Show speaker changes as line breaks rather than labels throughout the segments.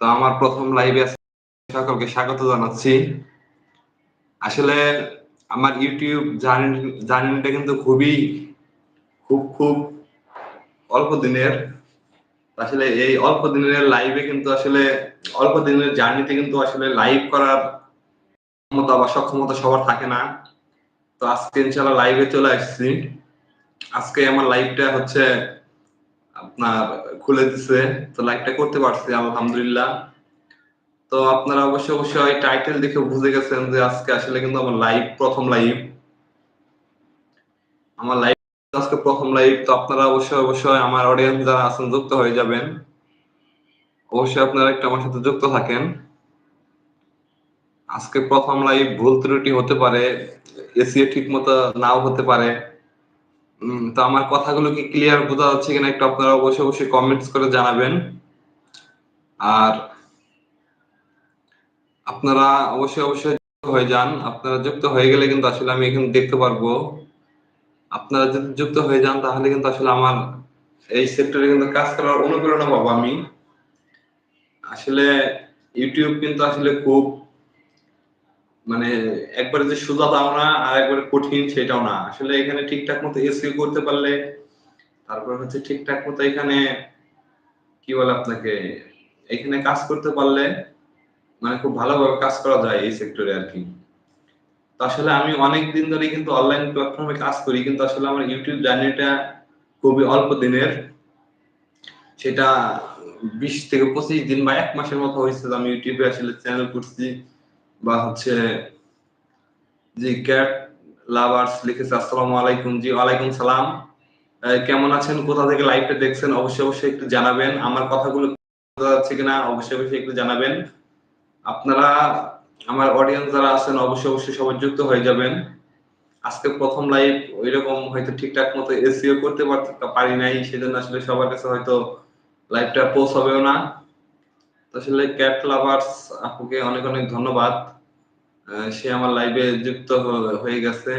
তো আমার প্রথম লাইভে সকলকে স্বাগত জানাচ্ছি। আসলে আমার ইউটিউব জার্নি, জার্নিটা কিন্তু খুবই, খুব খুব অল্প দিনের। আসলে এই অল্প দিনের লাইভে কিন্তু আসলে, অল্প দিনের জার্নিতে কিন্তু আসলে লাইভ করার ক্ষমতা বা সক্ষমতা সবার থাকে না। তো আজকে ইনশাল্লাহ লাইভে চলে আসছি। আজকে আমার লাইভটা হচ্ছে আপনার খুলে দিছে। তো লাইভটা করতে পারছি, আলহামদুলিল্লাহ। তো আপনারা অবশ্যই অবশ্যই টাইটেল দেখে বুঝে গেছেন যে আজকে আসলে কিন্তু আমার লাইভ প্রথম লাইভ আমার লাইভ আজকে প্রথম লাইভ তো আপনারা অবশ্যই অবশ্যই আমার অডিয়েন্স যারা আছেন যুক্ত হয়ে যাবেন। অবশ্যই আপনারা একটু আমার সাথে যুক্ত থাকেন। আজকে প্রথম লাইভ ভুল ত্রুটি হতে পারে এসিও ঠিক মতো নাও হতে পারে। তো আমার কথাগুলো কি ক্লিয়ার বোঝা যাচ্ছে কিনা একটু আপনারা অবশ্যই অবশ্যই কমেন্টস করে জানাবেন। আর আপনারা অবশ্যই অবশ্যই হয়ে যান। আপনারা যুক্ত হয়ে গেলে কিন্তু আসলে আমি এখানে দেখতে পারব। আপনারা যদি যুক্ত হয়ে যান তাহলে কিন্তু আসলে আমার এই সেক্টরে কিন্তু কাজ করার অনুপ্রেরণা পাবো আমি। আসলে ইউটিউব কিন্তু আসলে খুব মানে একবারে যে সোজা দাও না আর একবারে কঠিন সেটাও না। আসলে এখানে ঠিকঠাক মতো এসিও করতে পারলে, তারপর হচ্ছে ঠিকঠাক মতো এখানে কি বলে আপনাকে, এখানে কাজ করতে পারলে মানে খুব ভালোভাবে কাজ করা যায় এই সেক্টরে আর কি তো আসলে আমি অনেক দিন ধরে কিন্তু অনলাইন প্ল্যাটফর্মে কাজ করি, কিন্তু আসলে আমার ইউটিউব জার্নিটা খুবই অল্প দিনের। সেটা বিশ থেকে পঁচিশ দিন বা এক মাসের মতো হয়েছে আমি ইউটিউবে আসলে চ্যানেল করছি বা হচ্ছে জি ক্যাট লাভার্স লিখেছে, আসসালামু আলাইকুম। জি, ওয়ালাইকুম সালাম। কেমন আছেন? কোথা থেকে লাইভটা দেখছেন? অবশ্যই অবশ্যই একটু জানাবেন। আমার কথাগুলো বোঝা যাচ্ছে কিনা? অবশ্যই অবশ্যই একটু জানাবেন। আপনারা, আমার অডিয়েন্স যারা আছেন, অবশ্যই অবশ্যই সবাই যুক্ত হয়ে যাবেন। আজকে প্রথম লাইভ ওই রকম হয়তো ঠিকঠাক মতো এসিও করতে পারি নাই, সেজন্য আসলে সবার কাছে হয়তো লাইভটা পৌঁছাবেও না। আসলে ক্যাট লাভার্স আপুকে অনেক অনেক ধন্যবাদ। সে আমার লাইভে যুক্ত হয়ে গেছে।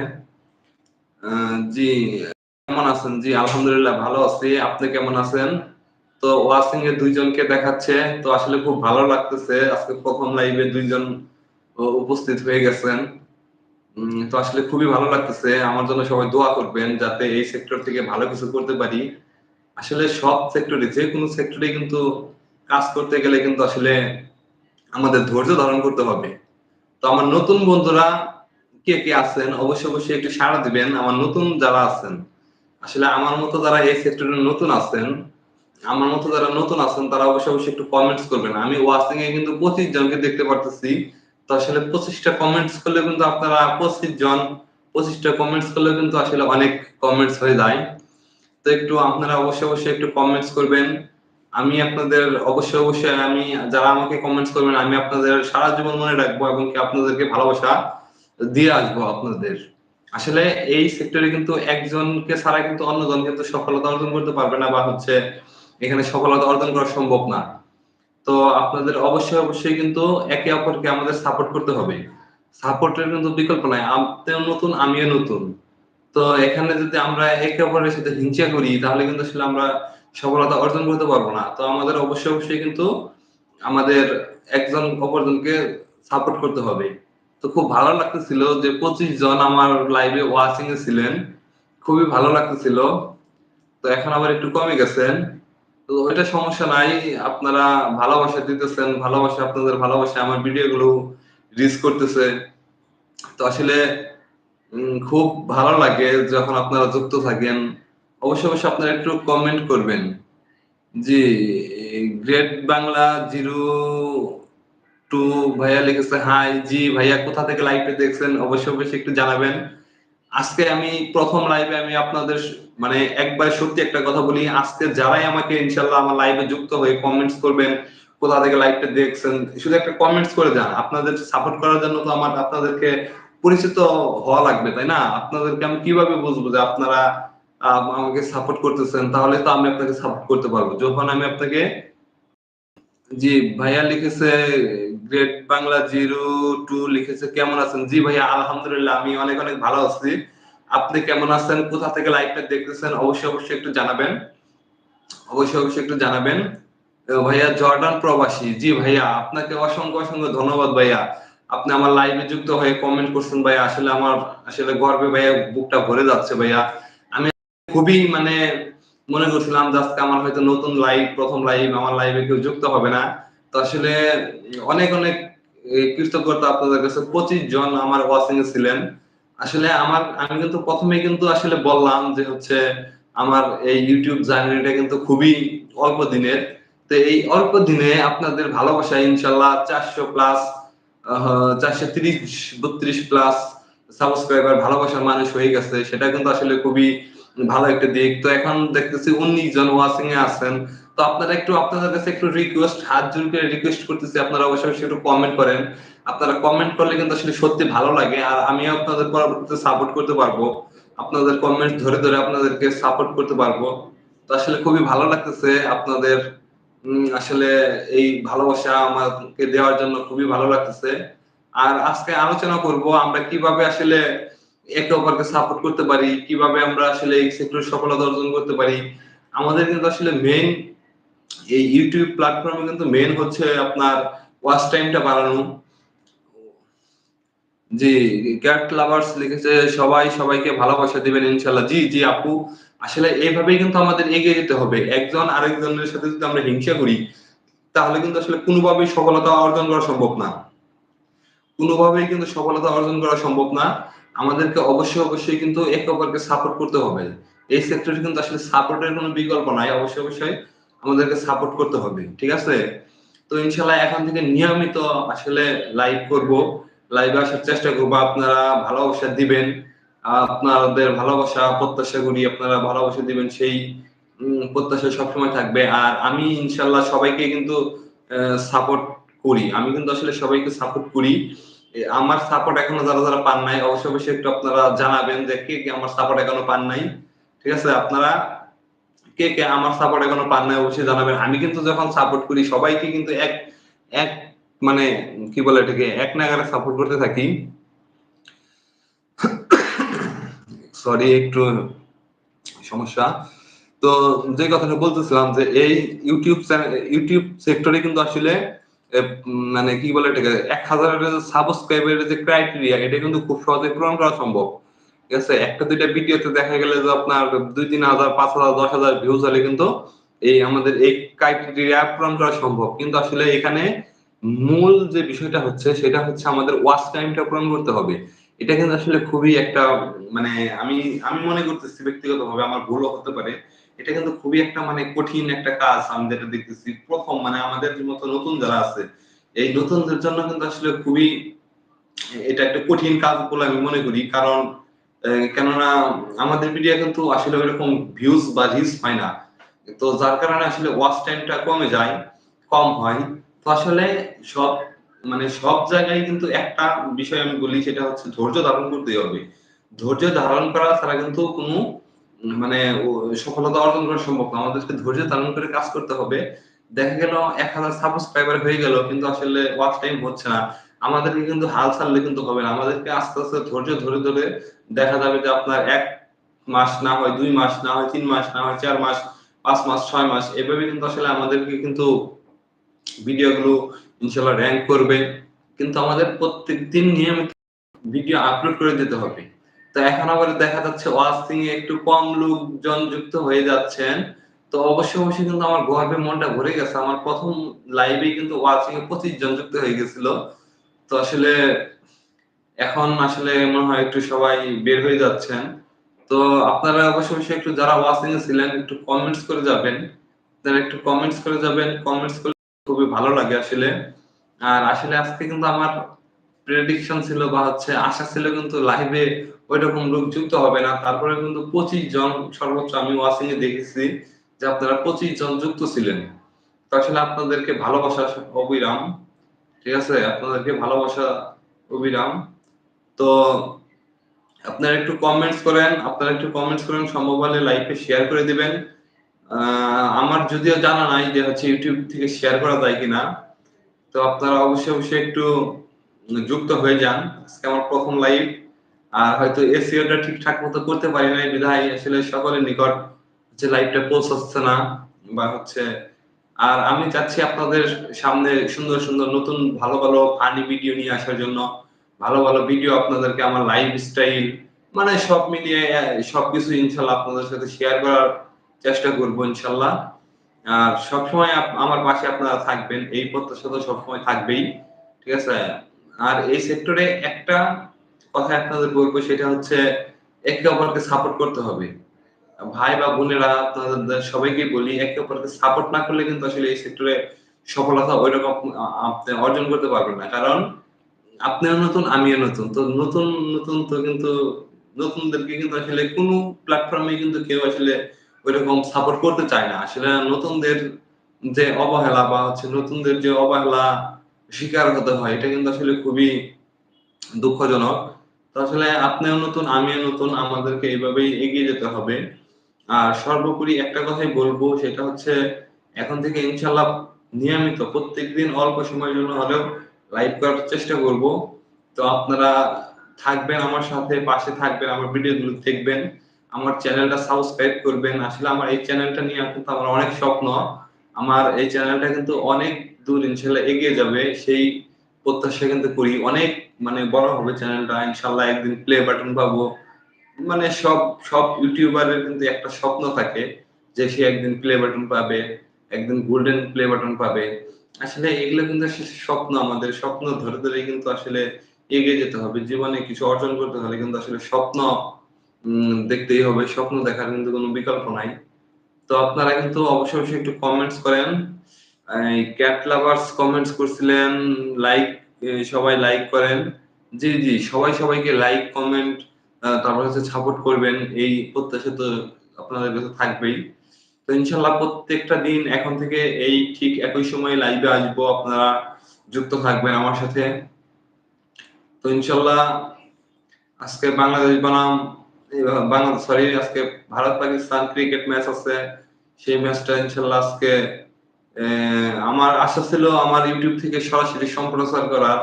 জি, কেমন আছেন? জি, আলহামদুলিল্লাহ, ভালো আছি। আপনি কেমন আছেন? তো ওয়াসিং এ দুইজনকে দেখাচ্ছে, তো আসলে খুব ভালো লাগতেছে। আজকে প্রথম লাইভে দুইজন উপস্থিত হয়ে গেছেন। তো আসলে খুবই ভালো লাগতেছে। আমার জন্য সবাই দোয়া করবেন যাতে এই সেক্টর থেকে ভালো কিছু করতে পারি। আসলে সব সেক্টরে যে কোনো সেক্টরে কিন্তু কাজ করতে গেলে কিন্তু আসলে আমাদের ধৈর্য ধারণ করতে হবে। তো আমার নতুন বন্ধুরা কে কে আছেন, অবশ্যই অবশ্যই একটু সাড়া দিবেন। আমার নতুন যারা আছেন, আসলে আমার মতো যারা এই সেক্টরে নতুন আছেন, আমার মতো যারা নতুন আছেন, তারা অবশ্যই অবশ্যই একটু কমেন্টস করবেন। আমি ওয়াচিং এ কিন্তু পঁচিশ জনকে দেখতে পারতেছি। তো আসলে পঁচিশটা কমেন্টস করলে কিন্তু আপনারা পঁচিশ জন, পঁচিশটা কমেন্টস করলে কিন্তু আসলে অনেক কমেন্টস হয়ে যায়। তো একটু আপনারা অবশ্যই অবশ্যই একটু কমেন্টস করবেন। আমি আপনাদের, অবশ্যই অবশ্যই আমি, যারা আমাকে কমেন্টস করবেন, আমি আপনাদের সারা জীবন মনে রাখব এবং কি আপনাদেরকে ভালোবাসা দিয়ে আসব আপনাদের। আসলে এই সেক্টরে কিন্তু একজনকে ছাড়া কিন্তু অন্যজন কিন্তু সফলতা অর্জন করতে পারবে না বা হচ্ছে এখানে সফলতা অর্জন করা সম্ভব না। তো আপনাদের অবশ্যই অবশ্যই কিন্তু একে অপরকে আমাদের সাপোর্ট করতে হবে। সাপোর্টের কিন্তু বিকল্প নাই। আপনিও নতুন, আমিও নতুন। তো এখানে যদি আমরা একে অপরের সাথে হিংসা করি, তাহলে কিন্তু আসলে আমরা সফলতা অর্জন করতে পারব না। তো আমাদের অবশ্যই অবশ্যই কিন্তু আমাদের একজন অপরজনকে সাপোর্ট করতে হবে। তো খুব ভালো লাগতেছিল যে পঁচিশ জন আমার লাইভে ওয়াচিং এ ছিলেন। খুবই ভালো লাগতেছিল। তো এখন আবার একটু কমে গেছেন। তো ওইটা সমস্যা নাই, আপনারা ভালোবাসা দিতেছেন, ভালোবাসা আপনাদের ভালোবাসা আমার ভিডিওগুলো রিচ করতেছে। তো আসলে খুব ভালো লাগে যখন আপনারা যুক্ত থাকেন। অবশ্যই অবশ্যই আপনারা একটু কমেন্ট করবেন। জি গ্রেট বাংলা জিরো টু ভাইয়া লিখেছে হাই জি ভাইয়া, কোথা থেকে লাইভে দেখছেন অবশ্যই অবশ্যই একটু জানাবেন। আজকে আমি প্রথম লাইভে আমি আপনাদের মানে একবার সত্যি একটা কথা বলি, আজকে যারাই আমাকে ইনশাল্লাহ আমার লাইভে যুক্ত হয়ে কমেন্টস করবেন, কোথা থেকে লাইভটা দেখছেন, শুধু একটা কমেন্টস করে যান। আপনাদের সাপোর্ট করার জন্য তো আমার, আপনাদেরকে পরিচিত হওয়া লাগবে, তাই না? আপনাদেরকে আমি কীভাবে বুঝব যে আপনারা আমাকে সাপোর্ট করতেছেন, তাহলে তো আমি আপনাকে সাপোর্ট করতে পারব। যখন আমি আপনাকে, জি, ভাইয়া লিখেছে গ্রেট বাংলা জিরো টু লিখেছে, কেমন আছেন? জি, ভাইয়া, আলহামদুলিল্লাহ, আমি অনেক অনেক ভালো আছি। আপনি কেমন আছেন? কোথা থেকে লাইভটা দেখতেছেন? অবশ্যই অবশ্যই একটু জানাবেন। অবশ্যই অবশ্যই একটু জানাবেন। ভাইয়া, জর্ডান প্রবাসী। জি, ভাইয়া, আপনাকে অসংখ্য অসংখ্য ধন্যবাদ, ভাইয়া। আপনি আমার লাইভে যুক্ত হয়ে কমেন্ট করছেন, ভাইয়া। আসলে আমার, আসলে গর্বে, ভাইয়া, বুকটা ভরে যাচ্ছে, ভাইয়া। খুবই মানে মনে করছিলাম যে আজকে আমার হয়তো নতুন লাইভ প্রথম লাইভ আমার লাইভে কেউ যুক্ত হবে না। তো আসলে অনেক অনেক কৃতজ্ঞতা আপনাদের কাছে। পঁচিশ জন আমার ওয়াচিং এ ছিলেন। আসলে আমার, আমি কিন্তু প্রথমে কিন্তু আসলে বললাম যে হচ্ছে আমার এই ইউটিউব জার্নিটা কিন্তু খুবই অল্প দিনের। তো এই অল্প দিনে আপনাদের ভালোবাসা ইনশাল্লাহ চারশো প্লাস চারশো তিরিশ, বত্রিশ প্লাস সাবস্ক্রাইবার ভালোবাসার মানুষ হয়ে গেছে। সেটা কিন্তু আসলে খুবই ভালো একটা দিক। তো এখন দেখতেছি উনিশ জন ওয়াচিং এ আছেন। তো আপনারা একটু আপনাদের কাছে একটু রিকোয়েস্ট হাত জোর করে রিকোয়েস্ট করতেছি। আপনারা অবশ্যই অবশ্যই একটু কমেন্ট করেন। আপনারা কমেন্ট করলে কিন্তু আসলে সত্যি ভালো লাগে। আর আমি আপনাদের পরবর্তীতে সাপোর্ট করতে পারব। আপনাদের কমেন্ট ধরে ধরে আপনাদেরকে সাপোর্ট করতে পারব। তো আসলে খুবই ভালো লাগতেছে আপনাদের আসলে এই ভালোবাসা আমাকে দেওয়ার জন্য খুবই ভালো লাগতেছে। আর আজকে আলোচনা করব আমরা কীভাবে আসলে একে অপরকে সাপোর্ট করতে পারি, কীভাবে আমরা আসলে এই সেক্টরে সফলতা অর্জন করতে পারি। আমাদের কিন্তু আসলে মেইন এই ইউটিউব প্ল্যাটফর্মে কিন্তু মেইন হচ্ছে আপনার ওয়াচ টাইমটা বাড়ানো। জি ক্যাট লাভার্স লিখেছে, সবাই সবাইকে ভালোবাসা দিবেন ইনশাল্লাহ জি জি, আপু, আসলে এইভাবেই কিন্তু আমাদের এগিয়ে যেতে হবে। একজন আরেকজনের সাথে যদি আমরা হিংসা করি, তাহলে কিন্তু আসলে কোনোভাবেই সফলতা অর্জন করা সম্ভব না। কোনোভাবেই কিন্তু সফলতা অর্জন করা সম্ভব না। আমাদেরকে অবশ্যই অবশ্যই কিন্তু একে অপরকে সাপোর্ট করতে হবে। এই সেক্টরে কিন্তু আসলে সাপোর্টের কোনো বিকল্প নাই, অবশ্যই অবশ্যই আমাদেরকে সাপোর্ট করতে হবে, ঠিক আছে? তো ইনশাল্লাহ এখন থেকে নিয়মিত আসলে লাইভ করব। লাইভে আসার চেষ্টা করব, আপনারা ভালোবাসা দিবেন, আপনাদের ভালোবাসা, প্রত্যাশা করি আপনারা ভালোবাসা দিবেন, সেই প্রত্যাশা সবসময় থাকবে। আর আমি ইনশাল্লাহ সবাইকে কিন্তু সাপোর্ট করি। আমি কিন্তু আসলে সবাইকে সাপোর্ট করি। আমার সাপোর্ট এখনও যারা যারা পান নাই, অবশ্যই অবশ্যই একটু আপনারা জানাবেন যে কে কে আমার সাপোর্ট এখনও পান নাই। ঠিক আছে? আপনারা কে কে আমার সাপোর্ট এখনও পান নাই, অবশ্যই জানাবেন। আমি কিন্তু যখন সাপোর্ট করি, সবাইকে কিন্তু এক এক মানে কি বলে এটাকে, এক নাগারে সাপোর্ট করতে থাকি। সরি একটু সমস্যা। তো যে কথাটা বলতেছিলাম যে এই ইউটিউব ইউটিউব সেক্টরে কিন্তু আসলে মানে কি বলে এটাকে, এক হাজারের সাবস্ক্রাইবারের যে ক্রাইটেরিয়া এটা কিন্তু খুব সহজে পূরণ করা সম্ভব। ঠিক আছে? একটা দুইটা ভিডিওতে দেখা গেলে যে আপনার দুই তিন হাজার, পাঁচ হাজার, দশ হাজার ভিউজ হলে কিন্তু এই আমাদের এই ক্রাইটেরিয়া পূরণ করা সম্ভব। কিন্তু আসলে এখানে মূল যে বিষয়টা হচ্ছে, সেটা হচ্ছে আমাদের ওয়াচ টাইমটা পূরণ করতে হবে। এটা কিন্তু আসলে খুবই একটা মানে আমি আমি মনে করতেছি ব্যক্তিগতভাবে, আমার ভুলও হতে পারে। এটা কিন্তু খুবই একটা মানে কঠিন একটা কাজ আমি যেটা দেখতেছি। প্রথম মানে আমাদের মতো নতুন যারা আছে, এই নতুনদের জন্য কিন্তু আসলে খুবই এটা একটা কঠিন কাজ বলে আমি মনে করি। কারণ কেননা আমাদের ভিডিও কিন্তু আসলে ওইরকম ভিউজ বা রিচ হয় না। তো যার কারণে আসলে ওয়াচ টাইমটা কমে যায়, কম হয়। তো আসলে সব মানে সব জায়গায় কিন্তু একটা বিষয় আমি বলি, সেটা হচ্ছে ধৈর্য ধারণ করতে হবে। ধৈর্য ধারণ করা ছাড়া কিন্তু কোনো মানে সফলতা অর্জন করা সম্ভব না। আমাদেরকে ধৈর্য ধারণ করে কাজ করতে হবে। দেখা গেল এক হাজার সাবস্ক্রাইবার হয়ে গেল, কিন্তু আসলে ওয়াচ টাইম হচ্ছে না। আমাদেরকে কিন্তু হাল ছাড়লে কিন্তু হবে না। আমাদেরকে আস্তে আস্তে ধৈর্য ধরে ধরে দেখা যাবে যে আপনার এক মাস না হয়, দুই মাস না হয়, তিন মাস না হয়, চার মাস, পাঁচ মাস, ছয় মাস, এভাবে কিন্তু আসলে আমাদেরকে কিন্তু ভিডিওগুলো ইনশাল্লাহ র্যাঙ্ক করবে। কিন্তু আমাদের প্রত্যেক দিন নিয়মিত ভিডিও আপলোড করে দিতে হবে। তো এখন আবার দেখা যাচ্ছে ওয়াচিং এ একটু কম লোকজন যুক্ত হয়ে যাচ্ছেন। তো অবশ্যই অবশ্যই কিন্তু আমার গর্বে মনটা ভরে গেছে। আমার প্রথম লাইভে কিন্তু ওয়াচিং এ পঁচিশ জন যুক্ত হয়ে গেছিল। তো আসলে এখন আসলে মনে হয় একটু সবাই বের হয়ে যাচ্ছেন। তো আপনারা অবশ্যই অবশ্যই একটু যারা ওয়াচিং এ ছিলেন, একটু কমেন্টস করে যাবেন। তারা একটু কমেন্টস করে যাবেন। কমেন্টস করে খুবই ভালো লাগে আসলে। আর আসলে আজকে কিন্তু আমার প্রেডিকশন ছিল বা হচ্ছে আশা ছিল কিন্তু লাইভে ওই রকম লোক যুক্ত হবে না। তারপরে কিন্তু পঁচিশ জন সর্বোচ্চ আমি ওয়াচিং এ দেখেছি যে আপনারা পঁচিশ জন যুক্ত ছিলেন। তো আসলে আপনাদেরকে ভালোবাসা, অবিরাম। ঠিক আছে? আপনাদেরকে ভালোবাসা, অবিরাম। তো আপনারা একটু কমেন্টস করেন, আপনারা একটু কমেন্টস করেন, সম্ভব হলে লাইভে শেয়ার করে দিবেন। আমার যদিও জানা নাই যে হচ্ছে ইউটিউব থেকে শেয়ার করা যায় কিনা। তো আপনারা অবশ্যই অবশ্যই একটু যুক্ত হয়ে যান। আজকে আমার প্রথম লাইভ আর হয়তো এসিওটা ঠিকঠাক মতো করতে পারি নাই, বিধায় আসলে সকলের নিকট হচ্ছে লাইভটা পৌঁছাচ্ছে না বা হচ্ছে, আর আমি চাচ্ছি আপনাদের সামনে সুন্দর সুন্দর নতুন ভালো ভালো ফানি ভিডিও নিয়ে আসার জন্য, ভালো ভালো ভিডিও আপনাদেরকে আমার লাইফ স্টাইল মানে সব মিলিয়ে সবকিছু ইনশাল্লাহ আপনাদের সাথে শেয়ার করার চেষ্টা করব ইনশাল্লাহ। আর সবসময় আমার পাশে আপনারা থাকবেন, এই প্রত্যাশা তো সবসময় থাকবেই, ঠিক আছে? আর এই সেক্টরে একটা কথা আপনাদের বলব সেটা হচ্ছে একে অপরকে সাপোর্ট করতে হবে। ভাই বা বোনেরা সবাইকে বলি, একে অপরকে সাপোর্ট না করলে কিন্তু আসলে এই সেক্টরে সফলতা ওই রকম আপনি অর্জন করতে পারবেন না। কারণ আপনিও নতুন, আমিও নতুন। তো নতুন নতুন তো কিন্তু নতুনদেরকে কিন্তু আসলে কোনো প্ল্যাটফর্মে কিন্তু কেউ আসলে ওই রকম সাপোর্ট করতে চায় না। আসলে নতুনদের যে অবহেলা বা হচ্ছে নতুনদের যে অবহেলা শিকার হতে হয়, এটা কিন্তু আসলে খুবই দুঃখজনক। তো আসলে আপনিও নতুন, আমিও নতুন, আমাদেরকে এইভাবেই এগিয়ে যেতে হবে। আর সর্বোপরি একটা কথাই বলব, সেটা হচ্ছে এখন থেকে ইনশাল্লাহ নিয়মিত, প্রত্যেকদিন অল্প সময়ের জন্য হলেও লাইভ করার চেষ্টা করব। তো আপনারা থাকবেন আমার সাথে, পাশে থাকবেন, আমার ভিডিওগুলো দেখবেন, আমার চ্যানেলটা সাবস্ক্রাইব করবেন। আসলে আমার এই চ্যানেলটা নিয়ে কিন্তু আমার অনেক স্বপ্ন, আমার এই চ্যানেলটা কিন্তু অনেক দূর ইনশাল্লাহ এগিয়ে যাবে। সেই প্রত্যাশা কিন্তু করি। অনেক মানে বড় হবে চ্যানেলটা ইনশাল্লাহ একদিন প্লে বাটন পাবো। মানে সব সব ইউটিউবারের কিন্তু একটা স্বপ্ন থাকে যে সে একদিন প্লে বাটন পাবে, একদিন গোল্ডেন প্লে বাটন পাবে। আসলে এগুলো কিন্তু স্বপ্ন আমাদের। স্বপ্ন ধরে ধরে কিন্তু আসলে এগিয়ে যেতে হবে। জীবনে কিছু অর্জন করতে হলে কিন্তু আসলে স্বপ্ন দেখতেই হবে। স্বপ্ন দেখার কিন্তু কোনো বিকল্প নাই। তো আপনারা কিন্তু অবশ্যই অবশ্যই একটু কমেন্টস করেন। ক্যাট লাভার্স কমেন্টস করছিলেন লাইক সবাই লাইক করেন। জি জি, সবাই সবাইকে লাইক কমেন্ট তারপর হচ্ছে সাপোর্ট করবেন। এই প্রত্যাশা তো আপনাদের কাছে থাকবেই। তো ইনশাল্লাহ প্রত্যেকটা দিন এখন থেকে এই ঠিক একই সময় লাইভে আসব। আপনারা যুক্ত থাকবেন আমার সাথে। তো ইনশাল্লাহ আজকে বাংলাদেশ বনাম বাংলাদেশ সরি আজকে ভারত পাকিস্তান ক্রিকেট ম্যাচ আছে। সেই ম্যাচটা ইনশাল্লাহ আজকে আমার আশা ছিল আমার ইউটিউব থেকে সরাসরি সম্প্রচার করার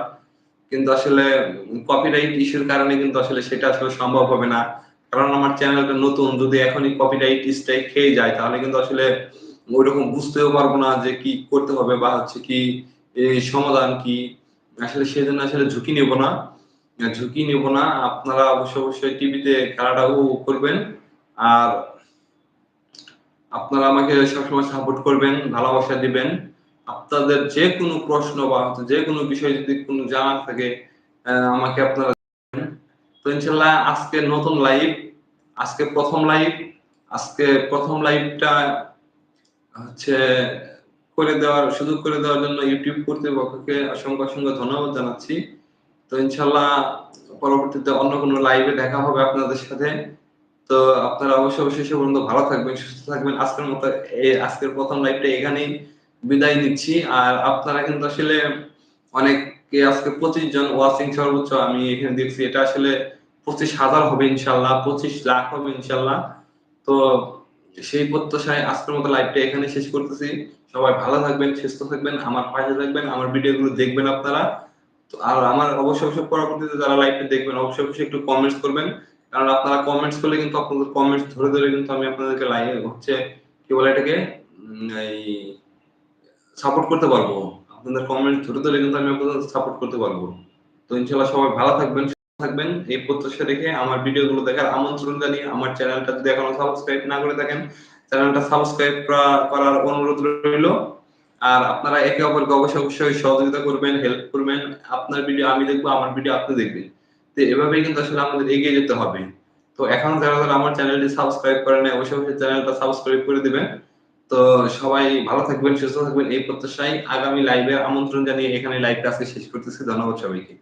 কিন্তু আসলে কপিরাইট ইস্যুর কারণে কিন্তু আসলে সেটা আসলে সম্ভব হবে না। কারণ আমার চ্যানেলটা নতুন, যদি এখনই কপিরাইট স্ট্রাইক খেয়ে যায়, তাহলে কিন্তু আসলে ওইরকম বুঝতেও পারব না যে কি করতে হবে বা হচ্ছে কি সমাধান কি। আসলে সেজন্য আসলে ঝুঁকি নেব না। ঝুঁকি নেব না। আপনারা অবশ্যই অবশ্যই টিভিতে খেলাটা উপভোগ করবেন। আর আপনারা আমাকে সবসময় সাপোর্ট করবেন, ভালোবাসা দিবেন। আপনাদের যে কোনো প্রশ্ন বা যে কোনো বিষয় যদি কোনো জানার থাকে আমাকে আপনারা তো ইনশাল্লাহ আজকে নতুন লাইভ আজকে প্রথম লাইভ আজকে প্রথম লাইভটা হচ্ছে করে দেওয়ার সুযোগ করে দেওয়ার জন্য ইউটিউব কর্তৃপক্ষকে অসংখ্য অসংখ্য ধন্যবাদ জানাচ্ছি। তো ইনশাল্লাহ পরবর্তীতে অন্য কোনো লাইভে দেখা হবে আপনাদের সাথে। তো আপনারা অবশ্যই অবশ্যই সে পর্যন্ত ভালো থাকবেন, সুস্থ থাকবেন। আজকের মতো আজকের প্রথম লাইভটা এখানেই বিদায় নিচ্ছি। আর আপনারা কিন্তু আসলে অনেকে আজকে পঁচিশ জন সর্বোচ্চ আমি এখানে দেখছি। এটা আসলে পঁচিশ হাজার হবে ইনশাল্লাহ, পঁচিশ লাখ হবে ইনশাল্লাহ। তো সেই প্রত্যাশায় আজকের মতো লাইভটা এখানে শেষ করতেছি। সবাই ভালো থাকবেন, সুস্থ থাকবেন, আমার পাশে থাকবেন, আমার ভিডিওগুলো দেখবেন আপনারা। তো আর আমার অবশ্যই অবশ্যই পরবর্তীতে যারা লাইভটা দেখবেন, অবশ্যই অবশ্যই একটু কমেন্টস করবেন। কারণ আপনারা কমেন্টস করলে কিন্তু আপনাদের কমেন্টস ধরে ধরে কিন্তু আমি আপনাদেরকে লাইভ হচ্ছে, কি বলে এটাকে? এই সাপোর্ট করতে পারব। আপনাদের কমেন্ট ধরে ধরে কিন্তু আমি আপনাদের সাপোর্ট করতে পারব। তো ইনশাল্লাহ সবাই ভালো থাকবেন থাকবেন। এই প্রত্যাশা রেখে আমার ভিডিওগুলো দেখার আমন্ত্রণ জানিয়ে আমার চ্যানেলটা যদি এখনও সাবস্ক্রাইব না করে থাকেন, চ্যানেলটা সাবস্ক্রাইব করার অনুরোধ রইল। আর আপনারা একে অপরকে অবশ্যই অবশ্যই সহযোগিতা করবেন হেল্প করবেন। আপনার ভিডিও আমি দেখব, আমার ভিডিও আপনি দেখবেন। তো এভাবেই কিন্তু আসলে আমাদের এগিয়ে যেতে হবে। তো এখন যারা যারা আমার চ্যানেলটি সাবস্ক্রাইব করেন অবশ্যই অবশ্যই চ্যানেলটা সাবস্ক্রাইব করে দিবেন। তো সবাই ভালো থাকবেন, সুস্থ থাকবেন, এই প্রত্যাশায় আগামী লাইভে আমন্ত্রণ জানিয়ে এখানে লাইভটা আজকে শেষ করতেছি। ধন্যবাদ সবাইকে।